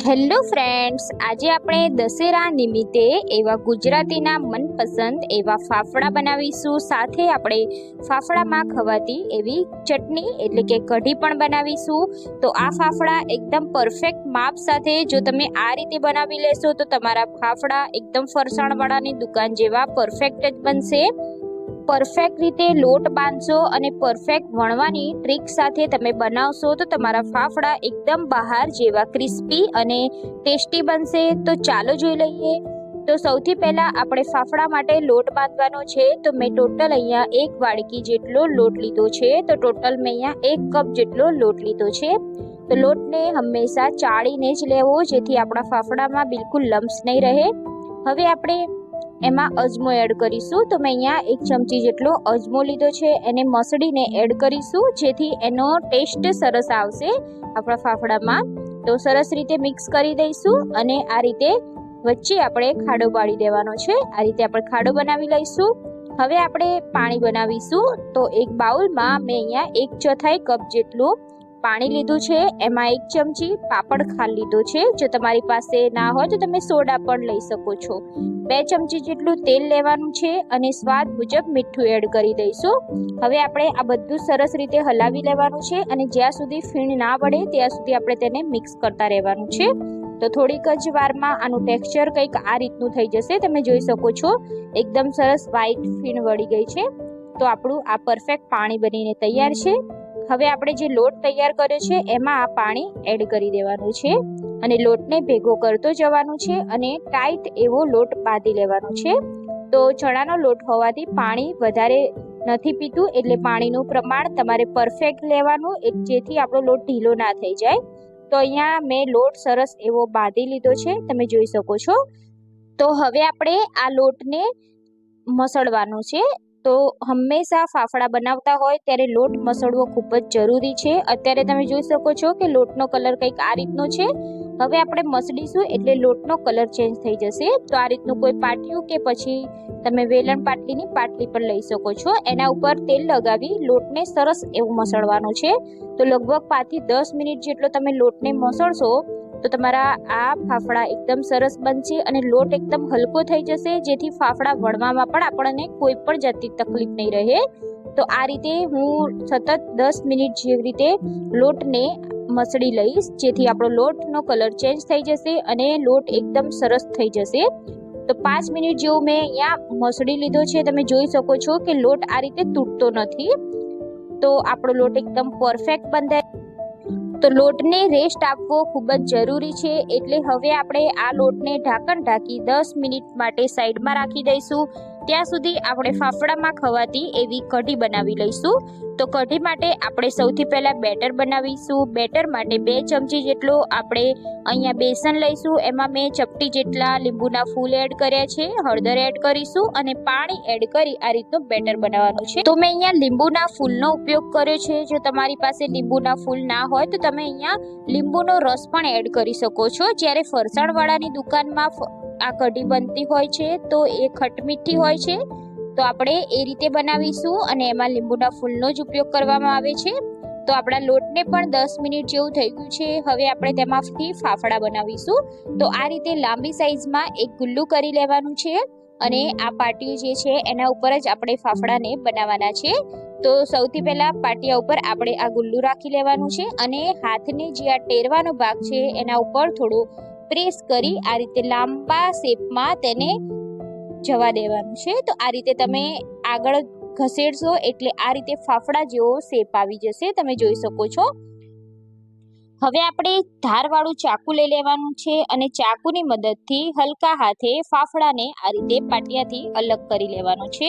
Hello friends, આજે આપણે દશેરા નિમિત્તે એવા ગુજરાતીના મનપસંદ એવા ફાફડા બનાવીશું. સાથે આપણે ફાફડામાં ખવાતી એવી ચટણી એટલે કે કઢી પણ બનાવીશું. તો આ ફાફડા એકદમ પરફેક્ટ માપ સાથે જો તમે આ રીતે બનાવી લેશો તો તમારા ફાફડા એકદમ ફરસાણવાળાની દુકાન જેવા પરફેક્ટ જ બનશે. પરફેક્ટ રીતે લોટ બાંધશો અને પરફેક્ટ વણવાની ટ્રીક સાથે તમે બનાવશો તો તમારા ફાફડા એકદમ બહાર જેવા ક્રિસ્પી અને ટેસ્ટી બનશે. તો ચાલો જોઈ લઈએ. તો સૌથી પહેલાં આપણે ફાફડા માટે લોટ બાંધવાનો છે. તો મેં ટોટલ અહીંયા એક વાડકી જેટલો લોટ લીધો છે. તો ટોટલ મેં અહીંયા એક કપ જેટલો લોટ લીધો છે. તો લોટને હંમેશા ચાળીને જ લેવો, જેથી આપણા ફાફડામાં બિલકુલ લમ્સ નહીં રહે. હવે આપણે એમાં અજમો એડ કરીશું. તો મેં અહીંયા એક ચમચી જેટલો અજમો લીધો છે. એને મસળીને એડ કરીશું, જેથી એનો ટેસ્ટ સરસ આવશે આપણા ફાફડામાં. તો સરસ રીતે મિક્સ કરી દઈશું અને આ રીતે વચ્ચે આપણે ખાડો પાડી દેવાનો છે. આ રીતે આપણે ખાડો બનાવી લઈશું. હવે આપણે પાણી બનાવીશું. તો એક બાઉલમાં મેં અહીંયા એક ચોથાઈ કપ જેટલું પાણી લીધું છે, એમાં એક ચમચી પાપડ ખાલ લીધું છે. જો તમારી પાસે ના હોય તો તમે સોડા પણ લઈ શકો છો. બે ચમચી જેટલું તેલ લેવાનું છે અને સ્વાદ મુજબ મીઠું એડ કરી દઈશું. હવે આપણે આ બધું સરસ રીતે હલાવી લેવાનું છે અને જ્યાં સુધી ફીણ ના વળે ત્યાં સુધી આપણે તેને મિક્સ કરતા રહેવાનું છે. તો થોડીક જ વારમાં આનું ટેક્સચર કંઈક આ રીતનું થઈ જશે, તમે જોઈ શકો છો. એકદમ સરસ વ્હાઈટ ફીણ વળી ગઈ છે. તો આપણું આ પરફેક્ટ પાણી બનીને તૈયાર છે. હવે આપણે જે લોટ તૈયાર કર્યો છે, એમાં આ પાણી એડ કરી દેવાનું છે અને લોટને ભેગો કરતો જવાનું છે અને ટાઈટ એવો લોટ બાંધી લેવાનો છે. તો ચણાનો લોટ હોવાથી પાણી વધારે નથી પીતું, એટલે પાણીનું પ્રમાણ તમારે પરફેક્ટ લેવાનું જેથી આપણો લોટ ઢીલો ના થઈ જાય. તો અહીંયા મેં લોટ સરસ એવો બાંધી લીધો છે, તમે જોઈ શકો છો. તો હવે આપણે આ લોટને મસળવાનું છે. તો હંમેશા ફાફડા બનાવતા હોય ત્યારે લોટ મસળવો ખૂબ જ જરૂરી છે. અત્યારે તમે જોઈ શકો છો કે લોટનો કલર કંઈક આ રીતનો છે. હવે આપણે મસળીશું એટલે લોટનો કલર ચેન્જ થઈ જશે. તો આ રીતનું કોઈ પાટિયું કે પછી તમે વેલણ પાટલીની પાટલી પણ લઈ શકો છો. એના ઉપર તેલ લગાવી લોટને સરસ એવું મસળવાનું છે. તો લગભગ પાંચથી દસ મિનિટ જેટલો તમે લોટને મસળશો તો તમારા આ ફાફડા એકદમ સરસ બનશે અને લોટ એકદમ હલકો થઈ જશે, જેથી ફાફડા વણવામાં પણ આપણને કોઈ પણ જાતની તકલીફ નહીં રહે. તો આ રીતે હું સતત દસ મિનિટ જેવી રીતે લોટને મસળી લઈશ, જેથી આપણો લોટનો કલર ચેન્જ થઈ જશે અને લોટ એકદમ સરસ થઈ જશે. તો પાંચ મિનિટ જેવું મેં અહીંયા મસળી લીધો છે, તમે જોઈ શકો છો કે લોટ આ રીતે તૂટતો નથી. તો આપણો લોટ એકદમ પરફેક્ટ બંધાય તો લોટને રેસ્ટ આપવો ખૂબ જ જરૂરી છે. એટલે હવે આપણે આ લોટને ઢાંકણ ઢાંકી દસ મિનિટ માટે સાઈડમાં રાખી દઈશું. ત્યાં સુધી આપણે ફાફડામાં ખવાતી એવી કઢી બનાવી લઈશું. તો કઢી માટે આપણે સૌથી પહેલાં બેટર બનાવીશું. બેટર માટે બે ચમચી જેટલો આપણે અહીંયા બેસન લઈશું. એમાં મેં ચપટી જેટલા લીંબુના ફૂલ એડ કર્યા છે. હળદર એડ કરીશું અને પાણી એડ કરી આ રીતનું બેટર બનાવવાનું છે. તો મેં અહીંયા લીંબુના ફૂલનો ઉપયોગ કર્યો છે. જો તમારી પાસે લીંબુના ફૂલ ના હોય તો તમે અહીંયા લીંબુનો રસ પણ એડ કરી શકો છો. જ્યારે ફરસાણવાળાની દુકાનમાં આ કઢી બનતી હોય છે, તો એ ખટમીઠી હોય છે. તો આપણે એ રીતે બનાવીશું અને એમાં લીંબુના ફૂલનો જ ઉપયોગ કરવામાં આવે છે. તો આપણા લોટને પણ દસ મિનિટ જેવું થઈ ગયું છે. હવે આપણે તેમાંથી ફાફડા બનાવીશું. તો આ રીતે લાંબી સાઈઝમાં એક ગુલ્લું કરી લેવાનું છે અને આ પાટિયું જે છે, એના ઉપર જ આપણે ફાફડાને બનાવવાના છે. તો સૌથી પહેલાં પાટિયા ઉપર આપણે આ ગુલ્લું રાખી લેવાનું છે અને હાથને જે આ ટેરવાનો ભાગ છે, એના ઉપર થોડું પ્રેસ કરી આ રીતે લાંબા શેપમાં તેને જવા દેવાનું છે. તો આ રીતે તમે આગળ ઘસેડશો એટલે આ રીતે ફાફડા જેવો શેપ આવી જશે, તમે જોઈ શકો છો. હવે આપણે ધારવાળું ચાકુ લઈ લેવાનું છે અને ચાકુની મદદથી હલકા હાથે ફાફડાને આ રીતે પાટિયાથી અલગ કરી લેવાનો છે.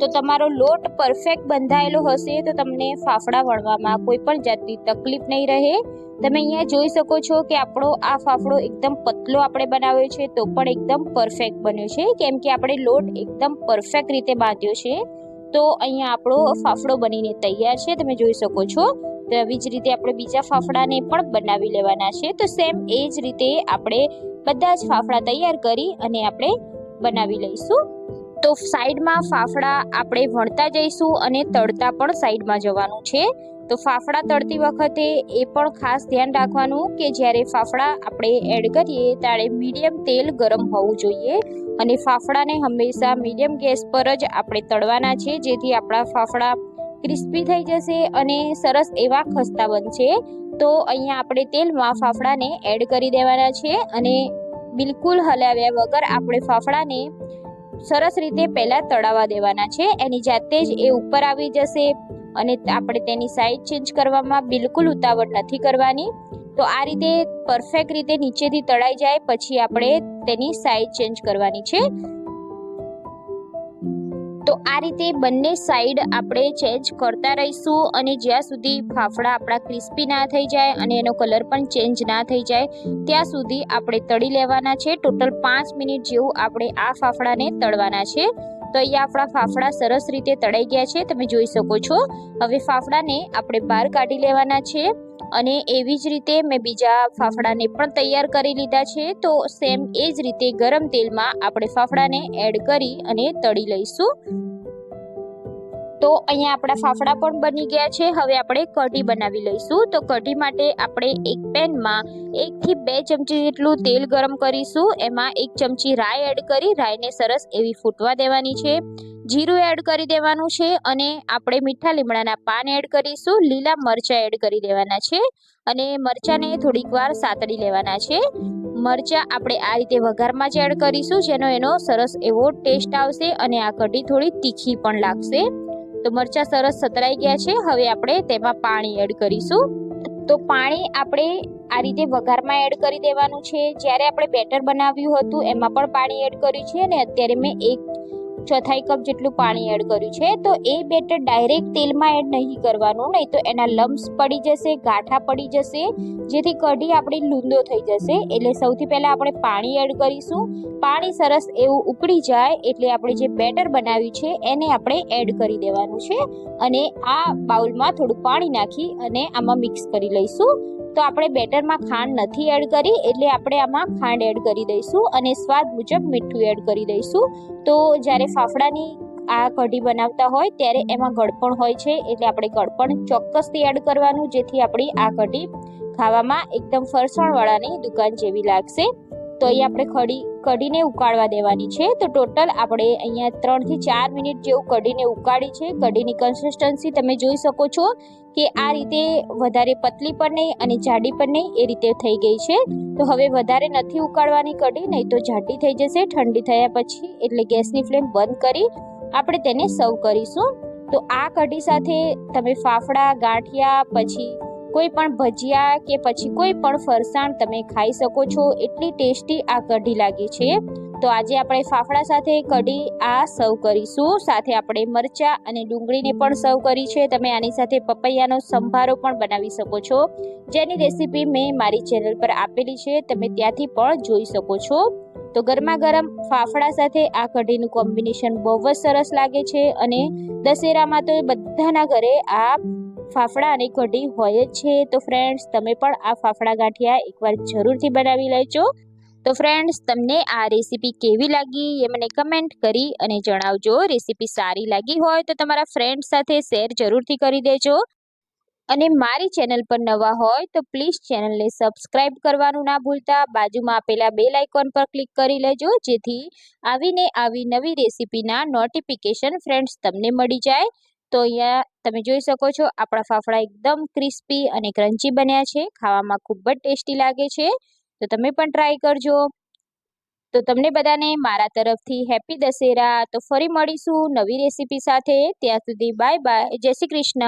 તો તમારો લોટ પરફેક્ટ બંધાયેલો હશે તો તમને ફાફડા વણવામાં કોઈ પણ જાતની તકલીફ નહીં રહે. તમે અહીંયા જોઈ શકો છો કે આપણો આ ફાફડો એકદમ પતલો આપણે બનાવ્યો છે, તો પણ એકદમ પરફેક્ટ બન્યો છે. કેમ કે આપણે લોટ એકદમ પરફેક્ટ રીતે બાંધ્યો છે. તો અહીંયા આપણો ફાફડો બનીને તૈયાર છે, તમે જોઈ શકો છો. તો આવી જ રીતે આપણે બીજા ફાફડાને પણ બનાવી લેવાના છે. તો સેમ એ જ રીતે આપણે બધા જ ફાફડા તૈયાર કરી અને આપણે બનાવી લઈશું. તો સાઈડમાં ફાફડા આપણે વણતા જઈશું અને તળતા પણ સાઈડમાં જવાનું છે. તો ફાફડા તળતી વખતે એ પણ ખાસ ધ્યાન રાખવાનું કે જ્યારે ફાફડા આપણે એડ કરીએ ત્યારે મીડિયમ તેલ ગરમ હોવું જોઈએ અને ફાફડાને હંમેશા મીડિયમ ગેસ પર જ આપણે તળવાના છે, જેથી આપણા ફાફડા ક્રિસ્પી થઈ જશે અને સરસ એવા ખસ્તા બનશે. તો અહીંયા આપણે તેલમાં ફાફડાને એડ કરી દેવાના છે અને બિલકુલ હલાવ્યા વગર આપણે ફાફડાને સરસ રીતે પહેલાં તળાવવા દેવાના છે. એની જાતે જ એ ઉપર આવી જશે. અને આપણે તેની સાઈડ ચેન્જ કરવામાં બિલકુલ ઉતાવળ નથી કરવાની. તો આ રીતે પરફેક્ટ રીતે નીચેથી તળાઈ જાય, પછી આપણે તેની સાઈડ ચેન્જ કરવાની છે. તો આ રીતે બંને સાઈડ આપણે ચેન્જ કરતા રહીશું અને જ્યાં સુધી ફાફડા આપણા ક્રિસ્પી ના થઈ જાય અને એનો કલર પણ ચેન્જ ના થઈ જાય, ત્યાં સુધી આપણે તળી લેવાના છે. ટોટલ પાંચ મિનિટ જેવું આપણે આ ફાફડાને તળવાના છે. તો અહીંયા આપણા ફાફડા સરસ રીતે તળાઈ ગયા છે, તમે જોઈ શકો છો. હવે ફાફડાને આપણે બહાર કાઢી લેવાના છે અને એવી જ રીતે મેં બીજા ફાફડાને પણ તૈયાર કરી લીધા છે. તો સેમ એ જ રીતે ગરમ તેલમાં આપણે ફાફડાને એડ કરી અને તળી લઈશું. તો અહીંયા આપણા ફાફડા પણ બની ગયા છે. હવે આપણે કઢી બનાવી લઈશું. તો કઢી માટે આપણે એક પેનમાં એકથી બે ચમચી જેટલું તેલ ગરમ કરીશું. એમાં એક ચમચી રાઈ એડ કરી, રાઈને સરસ એવી ફૂટવા દેવાની છે. જીરું એડ કરી દેવાનું છે અને આપણે મીઠા લીમડાના પાન એડ કરીશું. લીલા મરચાં એડ કરી દેવાના છે અને મરચાંને થોડીક વાર સાતડી લેવાના છે. મરચાં આપણે આ રીતે વઘારમાં જ એડ કરીશું, જેનો એનો સરસ એવો ટેસ્ટ આવશે અને આ કઢી થોડી તીખી પણ લાગશે. તો મરચાં સરસ સતરાઈ ગયા છે. હવે આપણે તેમાં પાણી એડ કરીશું. તો પાણી આપણે આ રીતે વઘારમાં એડ કરી દેવાનું છે. જ્યારે આપણે બેટર બનાવ્યું હતું, એમાં પણ પાણી એડ કર્યું છે અને અત્યારે મેં એક ચોથાઈ કપ જેટલું પાણી એડ કર્યું છે, તો એ બેટર ડાયરેક્ટ તેલમાં એડ નહીં કરવાનું, નહીં તો એના લમ્સ પડી જશે, ગાંઠા પડી જશે, જેથી કઢી આપણી લૂંદો થઈ જશે. એટલે સૌથી પહેલાં આપણે પાણી એડ કરીશું. પાણી સરસ એવું ઉકળી જાય, એટલે આપણે જે બેટર બનાવ્યું છે, એને આપણે એડ કરી દેવાનું છે. અને આ બાઉલમાં થોડું પાણી નાખી અને આમાં મિક્સ કરી લઈશું. તો આપણે બેટરમાં ખાંડ નથી એડ કરી, એટલે આપણે આમાં ખાંડ એડ કરી દઈશું અને સ્વાદ મુજબ મીઠું એડ કરી દઈશું. તો જ્યારે ફાફડાની આ કઢી બનાવતા હોય, ત્યારે એમાં ગળપણ હોય છે, એટલે આપણે ગળપણ ચોક્કસથી એડ કરવાનું, જેથી આપણી આ કઢી ખાવામાં એકદમ ફરસાણવાળાની દુકાન જેવી લાગશે. તો અહીં આપણે કઢી કઢીને ઉકાળવા દેવાની છે. તો ટોટલ આપણે અહીંયા ત્રણથી ચાર મિનિટ જેવું કઢીને ઉકાળી છે. કઢીની કન્સિસ્ટન્સી તમે જોઈ શકો છો કે આ રીતે વધારે પતલી પણ નહીં અને જાડી પણ નહીં એ રીતે થઈ ગઈ છે. તો હવે વધારે નથી ઉકાળવાની કઢી, નહીં તો જાડી થઈ જશે. ઠંડી થયા પછી એટલે ગેસની ફ્લેમ બંધ કરી આપણે તેને સર્વ કરીશું. તો આ કઢી સાથે તમે ફાફડા, ગાંઠિયા, પછી કોઈ પણ ભજીયા કે પછી કોઈ પણ ફરસાણ તમે ખાઈ શકો છો. એટલી ટેસ્ટી આ કઢી લાગે છે. તો આજે આપણે ફાફડા સાથે કઢી આ સર્વ કરીશું. સાથે આપણે મરચા અને ડુંગળીને પણ સર્વ કરી છે. તમે આની સાથે પપૈયાનો સંભારો પણ બનાવી શકો છો. જેની રેસીપી મેં મારી ચેનલ પર આપેલી છે. તમે ત્યાંથી પણ જોઈ શકો છો. તો ગરમા ગરમ ફાફડા સાથે આ કઢીનું કોમ્બિનેશન બહુ જ સરસ લાગે છે. અને દશેરામાં તો બધાના ઘરે આ ફાફડા અને કઢી હોય જ છે. તો ફ્રેન્ડ્સ તમે પણ આ ફાફડા ગાંઠિયા એકવાર જરૂરથી બનાવી લેજો. તો ફ્રેન્ડ્સ તમને આ રેસીપી કેવી લાગી એ મને કમેન્ટ કરી અને જણાવજો. રેસીપી સારી લાગી હોય તો તમારા ફ્રેન્ડ્સ સાથે શેર જરૂરથી કરી દેજો. અને મારી ચેનલ પર નવા હોય તો પ્લીઝ ચેનલને સબસ્ક્રાઇબ કરવાનું ના ભૂલતા. બાજુમાં આપેલા બેલ આઇકોન પર ક્લિક કરી લેજો. જેથી આવીને આવી નવી રેસીપીના નોટિફિકેશન ફ્રેન્ડ્સ તમને મળી જાય. તો અહીંયા તમે જોઈ શકો છો, આપણા ફાફડા એકદમ ક્રિસ્પી અને ક્રન્ચી બન્યા છે, ખાવામાં ખૂબ જ ટેસ્ટી લાગે છે. તો તમે પણ ટ્રાય કરજો. તો તમને બધાને મારા તરફથી હેપી દશેરા. તો ફરી મળીશું નવી રેસીપી સાથે. ત્યાં સુધી બાય બાય જય શ્રી કૃષ્ણ.